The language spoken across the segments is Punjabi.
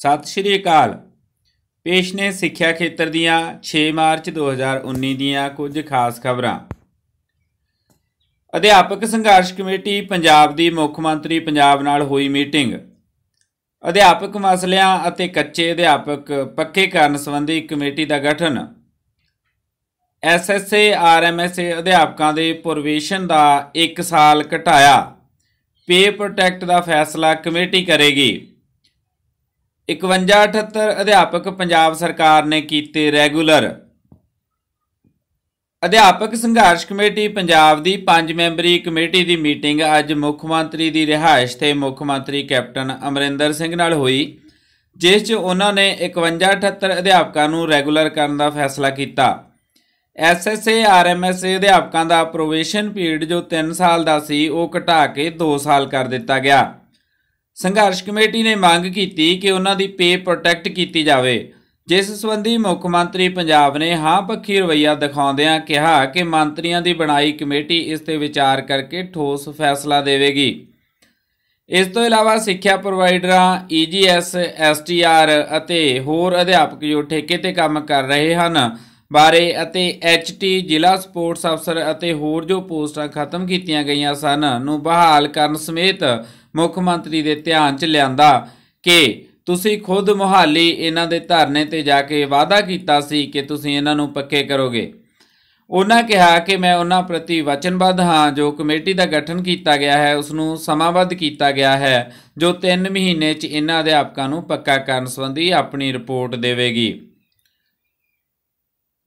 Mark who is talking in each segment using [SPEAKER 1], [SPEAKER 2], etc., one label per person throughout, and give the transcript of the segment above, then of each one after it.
[SPEAKER 1] ਸਤਿ ਸ਼੍ਰੀ ਅਕਾਲ। ਪੇਸ਼ ਨੇ ਸਿੱਖਿਆ ਖੇਤਰ ਦੀਆਂ 6 ਮਾਰਚ 2019 ਦੀਆਂ ਕੁਝ ਖਾਸ ਖਬਰਾਂ। ਅਧਿਆਪਕ ਸੰਘਰਸ਼ ਕਮੇਟੀ ਪੰਜਾਬ ਦੀ ਮੁੱਖ ਮੰਤਰੀ ਪੰਜਾਬ ਨਾਲ ਹੋਈ ਮੀਟਿੰਗ। ਅਧਿਆਪਕ ਮਸਲਿਆਂ ਅਤੇ ਕੱਚੇ ਅਧਿਆਪਕ ਪੱਕੇ ਕਰਨ ਸੰਬੰਧੀ ਕਮੇਟੀ ਦਾ ਗਠਨ। ਐਸਐਸਏ ਆਰਐਮਐਸਏ ਅਧਿਆਪਕਾਂ ਦੇ ਪ੍ਰੋਵੇਸ਼ਨ ਦਾ 1 ਸਾਲ ਘਟਾਇਆ। ਪੇ ਪ੍ਰੋਟੈਕਟ ਦਾ ਫੈਸਲਾ ਕਮੇਟੀ ਕਰੇਗੀ। 5178 ਅਧਿਆਪਕ ਪੰਜਾਬ ਸਰਕਾਰ ਨੇ ਕੀਤੇ ਰੈਗੂਲਰ। ਅਧਿਆਪਕ ਸੰਘਰਸ਼ ਕਮੇਟੀ ਪੰਜਾਬ ਦੀ 5 ਮੈਂਬਰੀ ਕਮੇਟੀ ਦੀ ਮੀਟਿੰਗ ਅੱਜ ਮੁੱਖ ਮੰਤਰੀ ਦੀ ਰਿਹਾਇਸ਼ ਤੇ ਮੁੱਖ ਮੰਤਰੀ ਕੈਪਟਨ ਅਮਰਿੰਦਰ ਸਿੰਘ ਨਾਲ ਹੋਈ, ਜਿਸ 'ਚ ਉਹਨਾਂ ਨੇ 5178 ਅਧਿਆਪਕਾਂ ਨੂੰ ਰੈਗੂਲਰ ਕਰਨ ਦਾ ਫੈਸਲਾ ਕੀਤਾ। ਐਸਐਸਏ ਆਰਐਮਐਸਏ ਅਧਿਆਪਕਾਂ ਦਾ ਪ੍ਰੋਵੇਸ਼ਨ ਪੀਰੀਅਡ ਜੋ 3 ਸਾਲ ਦਾ ਸੀ, ਉਹ ਘਟਾ ਕੇ 2 ਸਾਲ ਕਰ ਦਿੱਤਾ ਗਿਆ। ਸੰਘਰਸ਼ ਕਮੇਟੀ ਨੇ ਮੰਗ ਕੀਤੀ ਕਿ ਉਹਨਾਂ ਦੀ ਪੇ ਪ੍ਰੋਟੈਕਟ ਕੀਤੀ ਜਾਵੇ। ਜਿਸ ਸੰਬੰਧੀ ਮੁੱਖ ਮੰਤਰੀ ਪੰਜਾਬ ਨੇ ਹਾਂ ਪੱਖੀ ਰਵਈਆ ਦਿਖਾਉਂਦਿਆਂ ਕਿਹਾ ਕਿ ਮੰਤਰੀਆਂ ਦੀ ਬਣਾਈ ਕਮੇਟੀ ਇਸ ਤੇ ਵਿਚਾਰ ਕਰਕੇ ਠੋਸ ਫੈਸਲਾ ਦੇਵੇਗੀ। ਇਸ ਤੋਂ ਇਲਾਵਾ ਸਿੱਖਿਆ ਪ੍ਰੋਵਾਈਡਰਾਂ ਈਜੀਐਸ ਐਸਟੀਆਰ ਅਤੇ ਹੋਰ ਅਧਿਆਪਕ ਜੋ ਠੇਕੇ ਤੇ ਕੰਮ ਕਰ ਰਹੇ ਹਨ ਬਾਰੇ ਅਤੇ ਐਚਟੀ ਜ਼ਿਲ੍ਹਾ ਸਪੋਰਟਸ ਅਫਸਰ ਅਤੇ ਹੋਰ ਜੋ ਪੋਸਟਾਂ ਖਤਮ ਕੀਤੀਆਂ ਗਈਆਂ ਸਨ ਨੂੰ ਬਹਾਲ ਕਰਨ ਸਮੇਤ ਮੁੱਖ ਮੰਤਰੀ ਦੇ ਧਿਆਨ 'ਚ ਲਿਆਂਦਾ ਕਿ ਤੁਸੀਂ ਖੁਦ ਮੁਹਾਲੀ ਇਹਨਾਂ ਦੇ ਧਰਨੇ ਤੇ ਜਾ ਕੇ ਵਾਅਦਾ ਕੀਤਾ ਸੀ ਕਿ ਤੁਸੀਂ ਇਹਨਾਂ ਨੂੰ ਪੱਕੇ ਕਰੋਗੇ। ਉਹਨਾਂ ਕਿਹਾ ਕਿ ਮੈਂ ਉਹਨਾਂ ਪ੍ਰਤੀ ਵਚਨਬੱਧ ਹਾਂ, ਜੋ ਕਮੇਟੀ ਦਾ ਗਠਨ ਕੀਤਾ ਗਿਆ ਹੈ ਉਸ ਨੂੰ ਸਮਾਬੱਧ ਕੀਤਾ ਗਿਆ ਹੈ, ਜੋ 3 ਮਹੀਨੇ 'ਚ ਇਹਨਾਂ ਅਧਿਆਪਕਾਂ ਨੂੰ ਪੱਕਾ ਕਰਨ ਸੰਬੰਧੀ ਆਪਣੀ ਰਿਪੋਰਟ ਦੇਵੇਗੀ।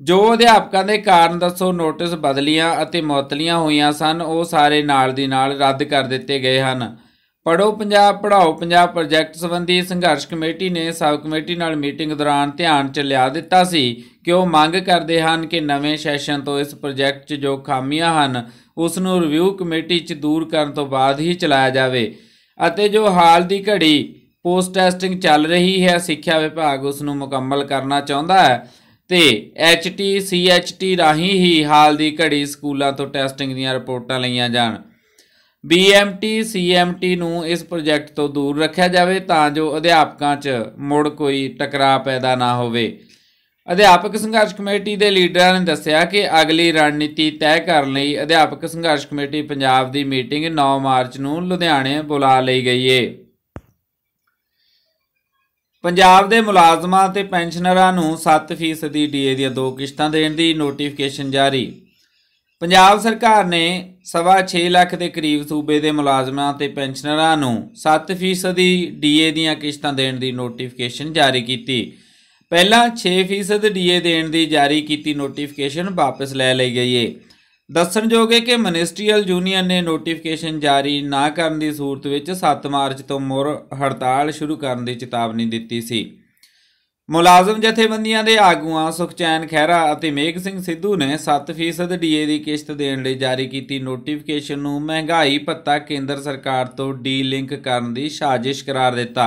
[SPEAKER 1] ਜੋ ਅਧਿਆਪਕਾਂ ਦੇ ਕਾਰਨ ਦੱਸੋ, ਨੋਟਿਸ ਬਦਲੀਆਂ ਅਤੇ ਮੁਅਤਲੀਆਂ ਹੋਈਆਂ ਸਨ, ਉਹ ਸਾਰੇ ਨਾਲ ਦੀ ਨਾਲ ਰੱਦ ਕਰ ਦਿੱਤੇ ਗਏ ਹਨ। ਪੜੋ ਪੰਜਾਬ ਪੜਾਓ ਪੰਜਾਬ ਪ੍ਰੋਜੈਕਟ ਸੰਬੰਧੀ ਸੰਘਰਸ਼ ਕਮੇਟੀ ਨੇ ਸਬ ਕਮੇਟੀ ਨਾਲ ਮੀਟਿੰਗ ਦੌਰਾਨ ਧਿਆਨ 'ਚ ਲਿਆ ਦਿੱਤਾ ਸੀ ਕਿ ਉਹ ਮੰਗ ਕਰਦੇ ਹਨ ਕਿ ਨਵੇਂ ਸੈਸ਼ਨ ਤੋਂ ਇਸ ਪ੍ਰੋਜੈਕਟ 'ਚ ਜੋ ਖਾਮੀਆਂ ਹਨ ਉਸ ਨੂੰ ਰਿਵਿਊ ਕਮੇਟੀ 'ਚ ਦੂਰ ਕਰਨ ਤੋਂ ਬਾਅਦ ਹੀ ਚਲਾਇਆ ਜਾਵੇ। ਅਤੇ ਜੋ ਹਾਲ ਦੀ ਘੜੀ ਪੋਸਟ ਟੈਸਟਿੰਗ ਚੱਲ ਰਹੀ ਹੈ, ਸਿੱਖਿਆ ਵਿਭਾਗ ਉਸ ਨੂੰ ਮੁਕੰਮਲ ਕਰਨਾ ਚਾਹੁੰਦਾ ਹੈ ਤੇ ਐਚਟੀ ਸੀਐਚਟੀ ਰਾਹੀਂ ਹੀ ਹਾਲ ਦੀ ਘੜੀ ਸਕੂਲਾਂ ਤੋਂ ਟੈਸਟਿੰਗ ਦੀਆਂ ਰਿਪੋਰਟਾਂ ਲਈਆਂ ਜਾਣ। ਬੀਐਮਟੀ ਸੀਐਮਟੀ ਨੂੰ ਇਸ ਪ੍ਰੋਜੈਕਟ ਤੋਂ ਦੂਰ ਰੱਖਿਆ ਜਾਵੇ ਤਾਂ ਜੋ ਅਧਿਆਪਕਾਂ 'ਚ ਮੁੜ ਕੋਈ ਟਕਰਾਅ ਪੈਦਾ ਨਾ ਹੋਵੇ। ਅਧਿਆਪਕ ਸੰਘਰਸ਼ ਕਮੇਟੀ ਦੇ ਲੀਡਰਾਂ ਨੇ ਦੱਸਿਆ ਕਿ ਅਗਲੀ ਰਣਨੀਤੀ ਤੈਅ ਕਰਨ ਲਈ ਅਧਿਆਪਕ ਸੰਘਰਸ਼ ਕਮੇਟੀ ਪੰਜਾਬ ਦੀ ਮੀਟਿੰਗ 9 ਮਾਰਚ ਨੂੰ ਲੁਧਿਆਣੇ ਬੁਲਾ ਲਈ ਗਈ ਏ। ਪੰਜਾਬ ਦੇ ਮੁਲਾਜ਼ਮਾਂ ਤੇ ਪੈਨਸ਼ਨਰਾਂ ਨੂੰ 7% ਦੀ ਡੀਏ ਦੀਆਂ ਦੋ ਕਿਸ਼ਤਾਂ ਦੇਣ ਦੀ ਨੋਟੀਫਿਕੇਸ਼ਨ ਜਾਰੀ। ਪੰਜਾਬ ਸਰਕਾਰ ਨੇ ਸਵਾ 6 ਲੱਖ ਦੇ ਕਰੀਬ ਸੂਬੇ ਦੇ ਮੁਲਾਜ਼ਮਾਂ ਤੇ ਪੈਨਸ਼ਨਰਾਂ ਨੂੰ 7% ਦੀ ਡੀਏ ਦੀਆਂ ਕਿਸ਼ਤਾਂ ਦੇਣ ਦੀ ਨੋਟੀਫਿਕੇਸ਼ਨ ਜਾਰੀ ਕੀਤੀ। ਪਹਿਲਾਂ 6% ਡੀਏ ਦੇਣ ਦੀ ਜਾਰੀ ਕੀਤੀ ਨੋਟੀਫਿਕੇਸ਼ਨ ਵਾਪਸ ਲੈ ਲਈ ਗਈ ਏ। ਦੱਸਣਯੋਗ ਹੈ ਕਿ ਮਿਨਿਸਟਰੀਅਲ ਯੂਨੀਅਨ ਨੇ ਨੋਟੀਫਿਕੇਸ਼ਨ ਜਾਰੀ ਨਾ ਕਰਨ ਦੀ ਸੂਰਤ ਵਿੱਚ 7 ਮਾਰਚ ਤੋਂ ਮੁੜ ਹੜਤਾਲ ਸ਼ੁਰੂ ਕਰਨ ਦੀ ਚੇਤਾਵਨੀ ਦਿੱਤੀ ਸੀ। ਮੁਲਾਜ਼ਮ ਜਥੇਬੰਦੀਆਂ ਦੇ ਆਗੂਆਂ ਸੁਖਚੈਨ ਖਹਿਰਾ ਅਤੇ ਮੇਘ ਸਿੰਘ ਸਿੱਧੂ ਨੇ 7% ਡੀਏ ਦੀ ਕਿਸ਼ਤ ਦੇਣ ਲਈ ਜਾਰੀ ਕੀਤੀ ਨੋਟੀਫਿਕੇਸ਼ਨ ਨੂੰ ਮਹਿੰਗਾਈ ਭੱਤਾ ਕੇਂਦਰ ਸਰਕਾਰ ਤੋਂ ਡੀ ਲਿੰਕ ਕਰਨ ਦੀ ਸਾਜ਼ਿਸ਼ ਕਰਾਰ ਦਿੱਤਾ।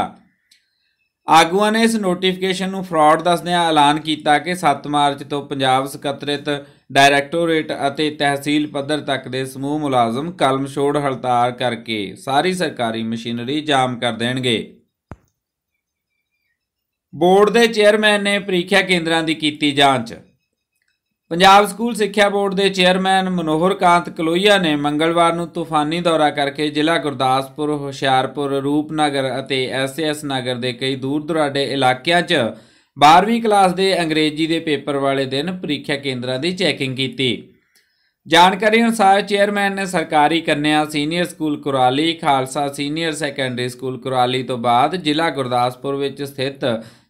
[SPEAKER 1] ਆਗੂਆਂ ਨੇ ਇਸ ਨੋਟੀਫਿਕੇਸ਼ਨ ਨੂੰ ਫਰਾਡ ਦੱਸਦਿਆਂ ਐਲਾਨ ਕੀਤਾ ਕਿ 7 ਮਾਰਚ ਤੋਂ ਪੰਜਾਬ ਸਕੱਤਰੇਤ ਡਾਇਰੈਕਟੋਰੇਟ ਅਤੇ ਤਹਿਸੀਲ ਪੱਧਰ ਤੱਕ ਦੇ ਸਮੂਹ ਮੁਲਾਜ਼ਮ ਕਲਮ ਛੋੜ ਹੜਤਾਲ ਕਰਕੇ ਸਾਰੀ ਸਰਕਾਰੀ ਮਸ਼ੀਨਰੀ ਜਾਮ ਕਰ ਦੇਣਗੇ। ਬੋਰਡ ਦੇ ਚੇਅਰਮੈਨ ਨੇ ਪ੍ਰੀਖਿਆ ਕੇਂਦਰਾਂ ਦੀ ਕੀਤੀ ਜਾਂਚ। ਪੰਜਾਬ ਸਕੂਲ ਸਿੱਖਿਆ ਬੋਰਡ ਦੇ ਚੇਅਰਮੈਨ ਮਨੋਹਰ ਕਾਂਤ ਕਲੋਈਆ ਨੇ ਮੰਗਲਵਾਰ ਨੂੰ ਤੂਫਾਨੀ ਦੌਰਾ ਕਰਕੇ ਜ਼ਿਲ੍ਹਾ ਗੁਰਦਾਸਪੁਰ, ਹੁਸ਼ਿਆਰਪੁਰ, ਰੂਪਨਗਰ ਅਤੇ ਐਸਐਸ ਨਗਰ ਦੇ ਕਈ ਦੂਰ ਦੁਰਾਡੇ ਇਲਾਕਿਆਂ 'ਚ 12ਵੀਂ ਕਲਾਸ ਦੇ ਅੰਗਰੇਜ਼ੀ ਦੇ ਪੇਪਰ ਵਾਲੇ ਦਿਨ ਪ੍ਰੀਖਿਆ ਕੇਂਦਰਾਂ ਦੀ ਚੈਕਿੰਗ ਕੀਤੀ। ਜਾਣਕਾਰੀ ਅਨੁਸਾਰ ਚੇਅਰਮੈਨ ਨੇ ਸਰਕਾਰੀ ਕੰਨਿਆ senior school Kurali, Khalsa senior secondary school Kurali ਤੋਂ ਬਾਅਦ ਜ਼ਿਲ੍ਹਾ ਗੁਰਦਾਸਪੁਰ ਵਿੱਚ ਸਥਿਤ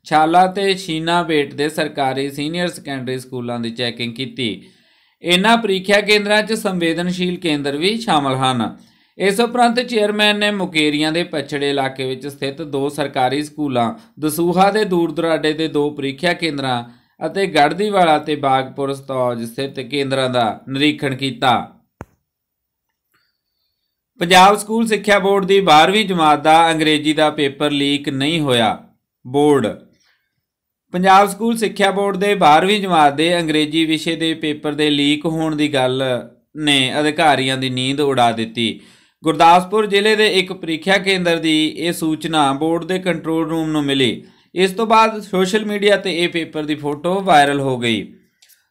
[SPEAKER 1] ਛਾਲਾ ਤੇ ਸ਼ੀਨਾ ਬੇਟ ਦੇ ਸਰਕਾਰੀ ਸੀਨੀਅਰ ਸੈਕੰਡਰੀ ਸਕੂਲਾਂ ਦੀ ਚੈਕਿੰਗ ਕੀਤੀ। ਇਹਨਾਂ ਪ੍ਰੀਖਿਆ ਕੇਂਦਰਾਂ 'ਚ ਸੰਵੇਦਨਸ਼ੀਲ ਕੇਂਦਰ ਵੀ ਸ਼ਾਮਲ ਹਨ। ਇਸ ਉਪਰੰਤ ਚੇਅਰਮੈਨ ਨੇ ਮੁਕੇਰੀਆਂ ਦੇ ਪਛੜੇ ਇਲਾਕੇ ਵਿੱਚ ਸਥਿਤ ਦੋ ਸਰਕਾਰੀ ਸਕੂਲਾਂ, ਦਸੂਹਾ ਦੇ ਦੂਰ ਦੁਰਾਡੇ ਦੇ ਦੋ ਪ੍ਰੀਖਿਆ ਕੇਂਦਰਾਂ ਅਤੇ ਗੜਦੀਵਾਲਾ ਤੇ ਬਾਗਪੁਰ ਸਤੌਜ ਸਥਿਤ ਕੇਂਦਰਾਂ ਦਾ ਨਿਰੀਖਣ ਕੀਤਾ। ਪੰਜਾਬ ਸਕੂਲ ਸਿੱਖਿਆ ਬੋਰਡ ਦੀ 12ਵੀਂ ਜਮਾਤ ਦਾ ਅੰਗਰੇਜ਼ੀ ਦਾ ਪੇਪਰ ਲੀਕ ਨਹੀਂ ਹੋਇਆ। ਬੋਰਡ ਪੰਜਾਬ ਸਕੂਲ ਸਿੱਖਿਆ ਬੋਰਡ ਦੇ 12ਵੀਂ ਜਮਾਤ ਦੇ ਅੰਗਰੇਜ਼ੀ ਵਿਸ਼ੇ ਦੇ ਪੇਪਰ ਦੇ ਲੀਕ ਹੋਣ ਦੀ ਗੱਲ ਨੇ ਅਧਿਕਾਰੀਆਂ ਦੀ ਨੀਂਦ ਉਡਾ ਦਿੱਤੀ। ਗੁਰਦਾਸਪੁਰ ਜ਼ਿਲ੍ਹੇ ਦੇ ਇੱਕ ਪ੍ਰੀਖਿਆ ਕੇਂਦਰ ਦੀ ਇਹ ਸੂਚਨਾ ਬੋਰਡ ਦੇ ਕੰਟਰੋਲ ਰੂਮ ਨੂੰ ਮਿਲੀ। ਇਸ ਤੋਂ ਬਾਅਦ ਸੋਸ਼ਲ ਮੀਡੀਆ ਤੇ ਇਹ ਪੇਪਰ ਦੀ ਫੋਟੋ ਵਾਇਰਲ ਹੋ ਗਈ।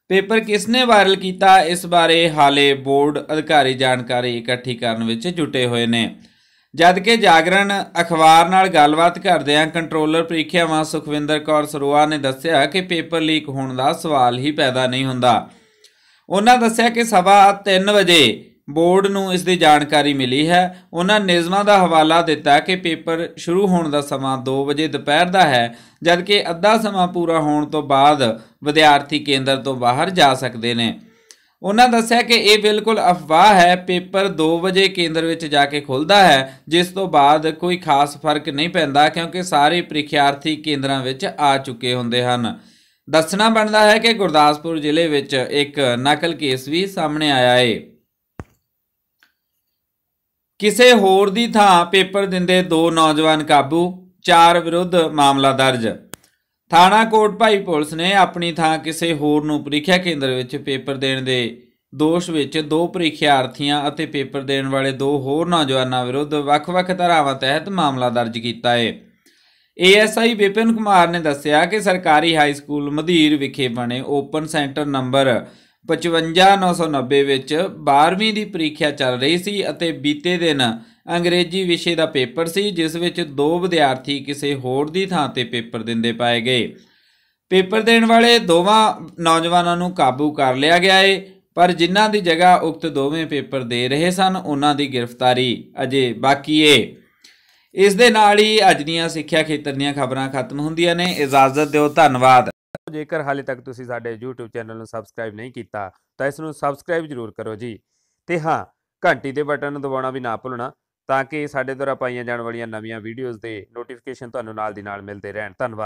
[SPEAKER 1] ਪੇਪਰ ਕਿਸ ਨੇ ਵਾਇਰਲ ਕੀਤਾ, ਇਸ ਬਾਰੇ ਹਾਲੇ ਬੋਰਡ ਅਧਿਕਾਰੀ ਜਾਣਕਾਰੀ ਇਕੱਠੀ ਕਰਨ ਵਿੱਚ ਜੁਟੇ ਹੋਏ ਨੇ। ਜਦਕਿ ਜਾਗਰਣ ਅਖਬਾਰ ਨਾਲ ਗੱਲਬਾਤ ਕਰਦਿਆਂ ਕੰਟਰੋਲਰ ਪ੍ਰੀਖਿਆਵਾਂ ਸੁਖਵਿੰਦਰ ਕੌਰ ਸਰੋਆ ਨੇ ਦੱਸਿਆ ਕਿ ਪੇਪਰ ਲੀਕ ਹੋਣ ਦਾ ਸਵਾਲ ਹੀ ਪੈਦਾ ਨਹੀਂ ਹੁੰਦਾ। ਉਹਨਾਂ ਦੱਸਿਆ ਕਿ ਸਵਾ 3 ਵਜੇ ਬੋਰਡ ਨੂੰ ਇਸ ਦੀ ਜਾਣਕਾਰੀ ਮਿਲੀ ਹੈ। ਉਹਨਾਂ ਨਿਯਮਾਂ ਦਾ ਹਵਾਲਾ ਦਿੱਤਾ ਕਿ ਪੇਪਰ ਸ਼ੁਰੂ ਹੋਣ ਦਾ ਸਮਾਂ 2 ਵਜੇ ਦੁਪਹਿਰ ਦਾ ਹੈ, ਜਦਕਿ ਅੱਧਾ ਸਮਾਂ ਪੂਰਾ ਹੋਣ ਤੋਂ ਬਾਅਦ ਵਿਦਿਆਰਥੀ ਕੇਂਦਰ ਤੋਂ ਬਾਹਰ ਜਾ ਸਕਦੇ ਨੇ। ਉਹਨਾਂ ਦੱਸਿਆ ਕਿ ਇਹ ਬਿਲਕੁਲ ਅਫਵਾਹ ਹੈ, ਪੇਪਰ 2 ਵਜੇ ਕੇਂਦਰ ਵਿੱਚ ਜਾ ਕੇ ਖੁੱਲਦਾ ਹੈ, ਜਿਸ ਤੋਂ ਬਾਅਦ ਕੋਈ ਖਾਸ ਫ਼ਰਕ ਨਹੀਂ ਪੈਂਦਾ ਕਿਉਂਕਿ ਸਾਰੇ ਪ੍ਰੀਖਿਆਰਥੀ ਕੇਂਦਰਾਂ ਵਿੱਚ ਆ ਚੁੱਕੇ ਹੁੰਦੇ ਹਨ। ਦੱਸਣਾ ਬਣਦਾ ਹੈ ਕਿ ਗੁਰਦਾਸਪੁਰ ਜ਼ਿਲ੍ਹੇ ਵਿੱਚ ਇੱਕ ਨਕਲ ਕੇਸ ਵੀ ਸਾਹਮਣੇ ਆਇਆ ਹੈ ਕਿਸੇ ਹੋਰ ਦੀ ਥਾਂ ਪੇਪਰ ਦਿੰਦੇ ਦੋ ਨੌਜਵਾਨ ਕਾਬੂ, ਚਾਰ ਵਿਰੁੱਧ ਮਾਮਲਾ ਦਰਜ। ਥਾਣਾ ਕੋਟ ਭਾਈ ਪੁਲਿਸ ਨੇ ਆਪਣੀ ਥਾਂ ਕਿਸੇ ਹੋਰ ਨੂੰ ਪ੍ਰੀਖਿਆ ਕੇਂਦਰ ਵਿੱਚ ਪੇਪਰ ਦੇਣ ਦੇ ਦੋਸ਼ ਵਿੱਚ ਦੋ ਪ੍ਰੀਖਿਆਰਥੀਆਂ ਅਤੇ ਪੇਪਰ ਦੇਣ ਵਾਲੇ ਦੋ ਹੋਰ ਨੌਜਵਾਨਾਂ ਵਿਰੁੱਧ ਵੱਖ-ਵੱਖ ਧਾਰਾਵਾਂ ਤਹਿਤ ਮਾਮਲਾ ਦਰਜ ਕੀਤਾ ਹੈ। ਏਐਸਆਈ ਵਿਪਿਨ ਕੁਮਾਰ ਨੇ ਦੱਸਿਆ ਕਿ ਸਰਕਾਰੀ ਹਾਈ ਸਕੂਲ ਮਧੀਰ ਵਿਖੇ ਬਣੇ ਓਪਨ ਸੈਂਟਰ ਨੰਬਰ 55990 ਵਿੱਚ 12ਵੀਂ ਦੀ ਪ੍ਰੀਖਿਆ ਚੱਲ ਰਹੀ ਸੀ ਅਤੇ ਬੀਤੇ ਦਿਨ ਅੰਗਰੇਜ਼ੀ ਵਿਸ਼ੇ ਦਾ ਪੇਪਰ ਸੀ, ਜਿਸ ਵਿੱਚ ਦੋ ਵਿਦਿਆਰਥੀ ਕਿਸੇ ਹੋਰ ਦੀ ਥਾਂ ਤੇ ਪੇਪਰ ਦਿੰਦੇ ਪਾਏ ਗਏ। ਪੇਪਰ ਦੇਣ ਵਾਲੇ ਦੋਵਾਂ ਨੌਜਵਾਨਾਂ ਨੂੰ ਕਾਬੂ ਕਰ ਲਿਆ ਗਿਆ ਏ, ਪਰ ਜਿਨ੍ਹਾਂ ਦੀ ਜਗ੍ਹਾ ਉਕਤ ਦੋਵੇਂ ਪੇਪਰ ਦੇ ਰਹੇ ਸਨ ਉਹਨਾਂ ਦੀ ਗ੍ਰਿਫਤਾਰੀ ਅਜੇ ਬਾਕੀ ਏ। ਇਸ ਦੇ ਨਾਲ ਹੀ ਅੱਜ ਦੀਆਂ ਸਿੱਖਿਆ ਖੇਤਰ ਦੀਆਂ ਖਬਰਾਂ ਖਤਮ ਹੁੰਦੀਆਂ ਨੇ। ਇਜਾਜ਼ਤ ਦਿਓ, ਧੰਨਵਾਦ।
[SPEAKER 2] ਜੇਕਰ ਹਾਲੇ ਤੱਕ ਤੁਸੀਂ ਸਾਡੇ YouTube ਚੈਨਲ ਨੂੰ ਸਬਸਕ੍ਰਾਈਬ ਨਹੀਂ ਕੀਤਾ, ਤਾਂ ਇਸ ਨੂੰ ਸਬਸਕ੍ਰਾਈਬ ਜ਼ਰੂਰ ਕਰੋ ਜੀ। ਤੇ ਹਾਂ, ਘੰਟੀ ਦੇ ਬਟਨ ਨੂੰ ਦਬਾਉਣਾ ਵੀ ਨਾ ਭੁੱਲਣਾ। ਤਾਂ ਕਿ ਸਾਡੇ ਦੁਆਰਾ ਪਾਈਆਂ ਜਾਣ ਵਾਲੀਆਂ ਨਵੀਆਂ ਵੀਡੀਓਜ਼ ਦੇ ਨੋਟੀਫਿਕੇਸ਼ਨ ਤੁਹਾਨੂੰ ਨਾਲ ਦੀ ਨਾਲ ਮਿਲਦੇ ਰਹਿਣ। ਧੰਨਵਾਦ।